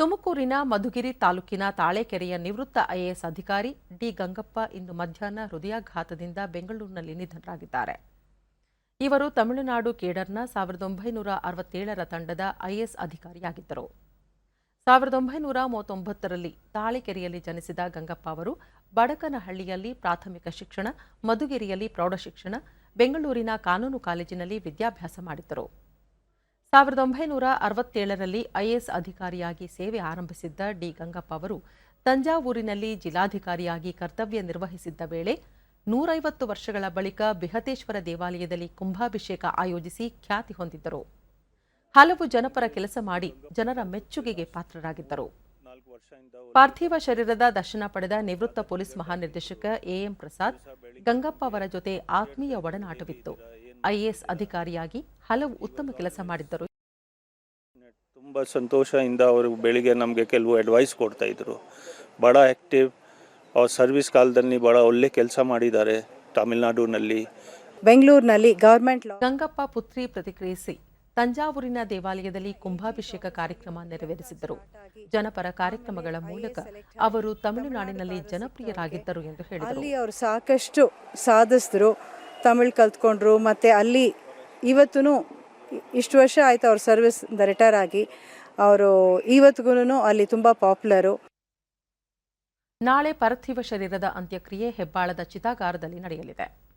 ತುಮಕೂರಿನ ಮಧುಗಿರಿ ತಾಲೂಕಿನ ತಾಳೆಕೆರೆಯ ನಿವೃತ್ತ ಐಎಎಸ್ ಅಧಿಕಾರಿ ಡಿ ಗಂಗಪ್ಪ ಇಂದು ಮಧ್ಯಾಹ್ನ ಹೃದಯಾಘಾತದಿಂದ ಬೆಂಗಳೂರಿನಲ್ಲಿ ನಿಧನರಾಗಿದ್ದಾರೆ. ಇವರು ತಮಿಳುನಾಡು ಕೇಡರ್ನ ಸಾವಿರದ ಒಂಬೈನೂರ ಅರವತ್ತೇಳರ ತಂಡದ ಐಎಎಸ್ ಅಧಿಕಾರಿಯಾಗಿದ್ದರು. ಸಾವಿರದ ಒಂಬೈನೂರ ಮೂವತ್ತೊಂಬತ್ತರಲ್ಲಿ ತಾಳೆಕೆರೆಯಲ್ಲಿ ಜನಿಸಿದ ಗಂಗಪ್ಪ ಅವರು ಬಡಕನಹಳ್ಳಿಯಲ್ಲಿ ಪ್ರಾಥಮಿಕ ಶಿಕ್ಷಣ, ಮಧುಗಿರಿಯಲ್ಲಿ ಪ್ರೌಢಶಿಕ್ಷಣ, ಬೆಂಗಳೂರಿನ ಕಾನೂನು ಕಾಲೇಜಿನಲ್ಲಿ ವಿದ್ಯಾಭ್ಯಾಸ ಮಾಡಿದ್ದರು. ಸಾವಿರದ ಒಂಬೈನೂರ ಅರವತ್ತೇಳರಲ್ಲಿ ಐಎಎಸ್ ಅಧಿಕಾರಿಯಾಗಿ ಸೇವೆ ಆರಂಭಿಸಿದ್ದ ಡಿ ಗಂಗಪ್ಪ ಅವರು ತಂಜಾವೂರಿನಲ್ಲಿ ಜಿಲ್ಲಾಧಿಕಾರಿಯಾಗಿ ಕರ್ತವ್ಯ ನಿರ್ವಹಿಸಿದ್ದ ವೇಳೆ ನೂರೈವತ್ತು ವರ್ಷಗಳ ಬಳಿಕ ಬಿಹತೇಶ್ವರ ದೇವಾಲಯದಲ್ಲಿ ಕುಂಭಾಭಿಷೇಕ ಆಯೋಜಿಸಿ ಖ್ಯಾತಿ ಹೊಂದಿದ್ದರು. ಹಲವು ಜನಪರ ಕೆಲಸ ಮಾಡಿ ಜನರ ಮೆಚ್ಚುಗೆಗೆ ಪಾತ್ರರಾಗಿದ್ದರು. ಪಾರ್ಥಿವ ಶರೀರದ ದರ್ಶನ ಪಡೆದ ನಿವೃತ್ತ ಪೊಲೀಸ್ ಮಹಾನಿರ್ದೇಶಕ ಎಎಂ ಪ್ರಸಾದ್ ಗಂಗಪ್ಪ ಅವರ ಜೊತೆ ಆತ್ಮೀಯ ಒಡನಾಟವಿತ್ತು. ಐಎಎಸ್ ಅಧಿಕಾರಿಯಾಗಿ ಹಲವು ಉತ್ತಮ ಕೆಲಸ ಮಾಡಿದ್ದರು. ತುಂಬ ಸಂತೋಷದಿಂದ ಅವರು ಬೆಳಿಗ್ಗೆ ನಮಗೆ ಕೆಲವು ಅಡ್ವೈಸ್ ಕೊಡ್ತಾ ಇದ್ರು. ಭಾಳ ಆ್ಯಕ್ಟಿವ್ ಅವ್ರ ಸರ್ವಿಸ್ ಕಾಲದಲ್ಲಿ ಭಾಳ ಒಳ್ಳೆ ಕೆಲಸ ಮಾಡಿದ್ದಾರೆ ತಮಿಳ್ನಾಡಿನಲ್ಲಿ. ಬೆಂಗಳೂರಿನಲ್ಲಿ ಗವರ್ಮೆಂಟ್ ಗಂಗಪ್ಪ ಪುತ್ರಿ ಪ್ರತಿಕ್ರಿಯಿಸಿ ತಂಜಾವೂರಿನ ದೇವಾಲಯದಲ್ಲಿ ಕುಂಭಾಭಿಷೇಕ ಕಾರ್ಯಕ್ರಮ ನೆರವೇರಿಸಿದ್ದರು. ಜನಪರ ಕಾರ್ಯಕ್ರಮಗಳ ಮೂಲಕ ಅವರು ತಮಿಳುನಾಡಿನಲ್ಲಿ ಜನಪ್ರಿಯರಾಗಿದ್ದರು ಎಂದು ಹೇಳಿದರು. ಅಲ್ಲಿ ಅವರು ಸಾಕಷ್ಟು ಸಾಧಿಸಿದ್ರು ತಮಿಳು ಕಲ್ತ್ಕೊಂಡ್ರು ಮತ್ತು ಅಲ್ಲಿ ಇವತ್ತೂ ಇಷ್ಟು ವರ್ಷ ಆಯ್ತು ಅವ್ರ ಸರ್ವಿಸ್ ರಿಟೈರ್ ಆಗಿ. ಅವರು ಇವತ್ತಿಗೂ ಅಲ್ಲಿ ತುಂಬ ಪಾಪ್ಯುಲರು ನಾಳೆ ಪಾರ್ಥಿವ ಶರೀರದ ಅಂತ್ಯಕ್ರಿಯೆ ಹೆಬ್ಬಾಳದ ಚಿತಾಗಾರದಲ್ಲಿ ನಡೆಯಲಿದೆ.